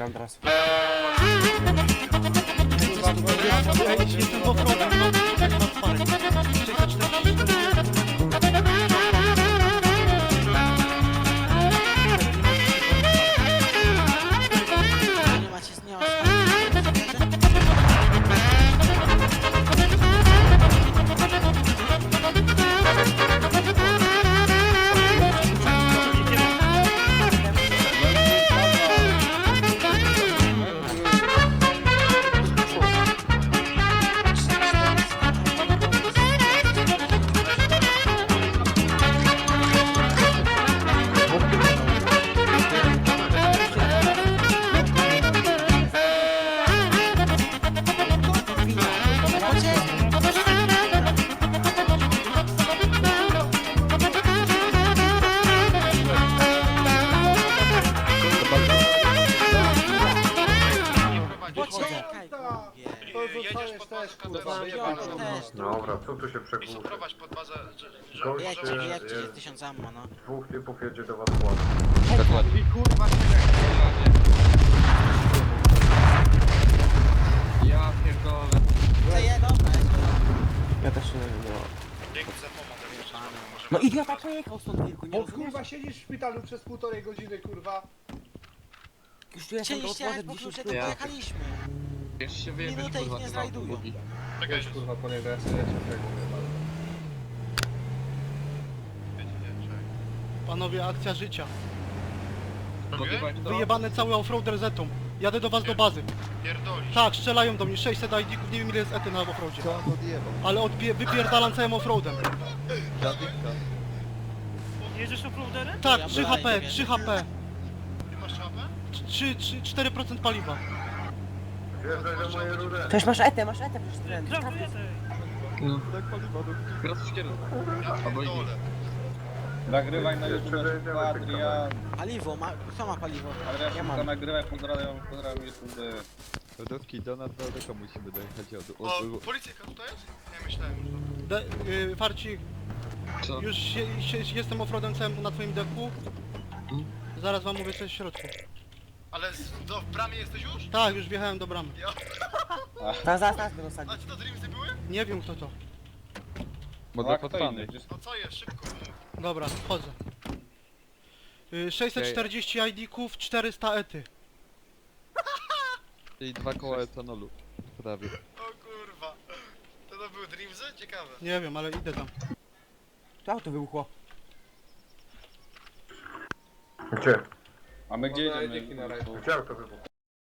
Андрас. Poczekaj, mówię. Jedziesz pod bazę piąty też. Dobra, co tu się I przegłusza? suprowadź pod bazę, że... że Gość Jedźcie, jedźcie, jest- jest tysiąc ammo, no. Dwóch typów jedzie do was składu. I kurwa Ja pierdolę. To je, dobra, jest Ja też nie wiem, no. Dzięki za pomoc, jak jeszcze Pana. możemy... No idiota pojechał stąd tylko, nie Bo rozumiesz? kurwa siedzisz w szpitalu przez półtorej godziny, kurwa. Już tu jestem, to Chcieliście otworzę jechać po 10 klucze, to Ja. pojechaliśmy. Jeszcze się wyjebiesz Minutę ich kurwa nie chyba znajdują. bugi. Czekaj, Weź kurwa po niego, ja sobie lecę tego Panowie, akcja życia. Wyjebane cały offroader zetą. Jadę do was do bazy. Pierdolisz. Tak, strzelają do mnie, 600 ID-ków, nie wiem ile jest ety na offroadzie. Ale odbie- wypierdalam całym offroadem. Jedziesz offroaderem? Tak, Ja 3 brałem, HP, nie 3 HP. Ty masz czapę? 3, 3, 4% paliwa. Do rury. Cześć, masz etę, masz etę przecież. Gratuluję. No. Ja Albo pierdolę. Nagrywaj na YouTube na Adrian. Paliwo, ma, kto ma paliwo? Adrian, Ja mam. nagrywaj, pozdrawiam, pozdrawiam YouTube. Lodówki Donat daleko musimy dojechać od... O, od, od policyjka tutaj jest? Nie myślałem. De, y, Farci, Co? już się, się, jestem offroadem całym na twoim deku. Zaraz wam mówię coś w środku. Ale z, do, w bramie jesteś już? Tak, już wjechałem do bramy. Zaraz, zaraz, zaraz będą A sadzić. czy to Dreamsy były? Nie wiem kto to. Model A kto podpany. inny? No co jest? Szybko. Dobra, wchodzę. Y, 640 ID-ków, 400 ety. I dwa koła etanolu. Prawie. O kurwa. To to były Dreamsy? Ciekawe. Nie wiem, ale idę tam. To auto wybuchło. Gdzie? A my gdzie na razie. Gdzie auto wybuchło?